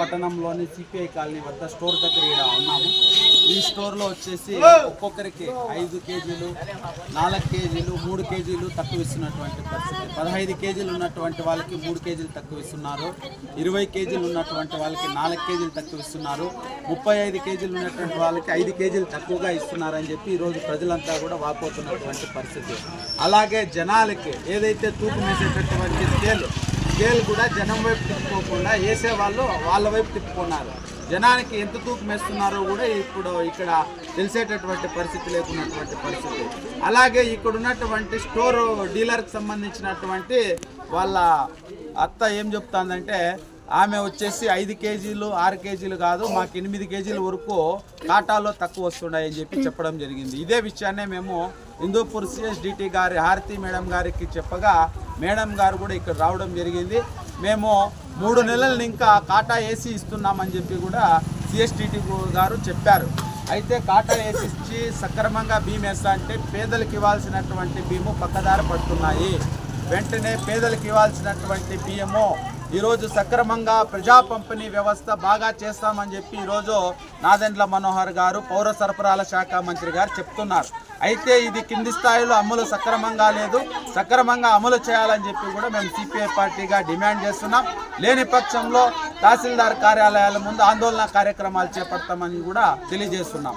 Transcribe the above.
పట్టణంలోని CPI colony వద్ద store దగ్గర ఇక్కడ ఉన్నాము. ఈ స్టోర్లో వచ్చేసి ఒక్కొక్కరికి ఐదు కేజీలు నాలుగు కేజీలు మూడు కేజీలు తక్కువ ఇస్తున్నటువంటి పరిస్థితి. పదహైదు కేజీలు ఉన్నటువంటి వాళ్ళకి మూడు కేజీలు తక్కువ ఇస్తున్నారు. ఇరవై కేజీలు ఉన్నటువంటి వాళ్ళకి నాలుగు కేజీలు తక్కువ ఇస్తున్నారు. ముప్పై ఐదు కేజీలు ఉన్నటువంటి వాళ్ళకి ఐదు కేజీలు తక్కువగా ఇస్తున్నారని చెప్పి ఈరోజు ప్రజలంతా కూడా వాపోతున్నటువంటి పరిస్థితి. అలాగే జనాలకి ఏదైతే తూపు వేసేటటువంటి స్కేల్ జైలు కూడా జనం వైపు తిప్పుకోకుండా వేసేవాళ్ళు వాళ్ళ వైపు తిప్పుకున్నారు. జనానికి ఎంత తూకం వేస్తున్నారో కూడా ఇప్పుడు ఇక్కడ తెలిసేటటువంటి పరిస్థితి లేకున్నటువంటి పరిస్థితి. అలాగే ఇక్కడ ఉన్నటువంటి స్టోర్ డీలర్కి సంబంధించినటువంటి వాళ్ళ అత్త ఏం చెప్తాందంటే ఆమె వచ్చేసి ఐదు కేజీలు ఆరు కేజీలు కాదు మాకు ఎనిమిది కేజీల వరకు కాటాలో తక్కువ వస్తున్నాయని చెప్పి చెప్పడం జరిగింది. ఇదే విషయాన్నే మేము హిందూపూర్ సిఎస్డిటి గారి హారతి మేడం గారికి చెప్పగా మేడం గారు కూడా ఇక్కడ రావడం జరిగింది. మేము మూడు నెలలు ఇంకా కాటా వేసి ఇస్తున్నామని చెప్పి కూడా సిఎస్టిటి గారు చెప్పారు. అయితే కాటా ఏసీ ఇచ్చి సక్రమంగా భీమ్ వేస్తా అంటే పేదలకు ఇవ్వాల్సినటువంటి భీము పక్కదారి పడుతున్నాయి. వెంటనే పేదలకు ఇవ్వాల్సినటువంటి బియ్యము ఈరోజు సక్రమంగా ప్రజా పంపిణీ వ్యవస్థ బాగా చేస్తామని చెప్పి ఈరోజు నాదెండ్ల మనోహర్ గారు పౌర సరఫరాల శాఖ మంత్రి గారు చెప్తున్నారు. అయితే ఇది కింది స్థాయిలో అమలు సక్రమంగా లేదు. సక్రమంగా అమలు చేయాలని చెప్పి కూడా మేము సిపిఐ పార్టీగా డిమాండ్ చేస్తున్నాం. లేని పక్షంలో తహసీల్దార్ కార్యాలయాల ముందు ఆందోళన కార్యక్రమాలు చేపడతామని కూడా తెలియజేస్తున్నాం.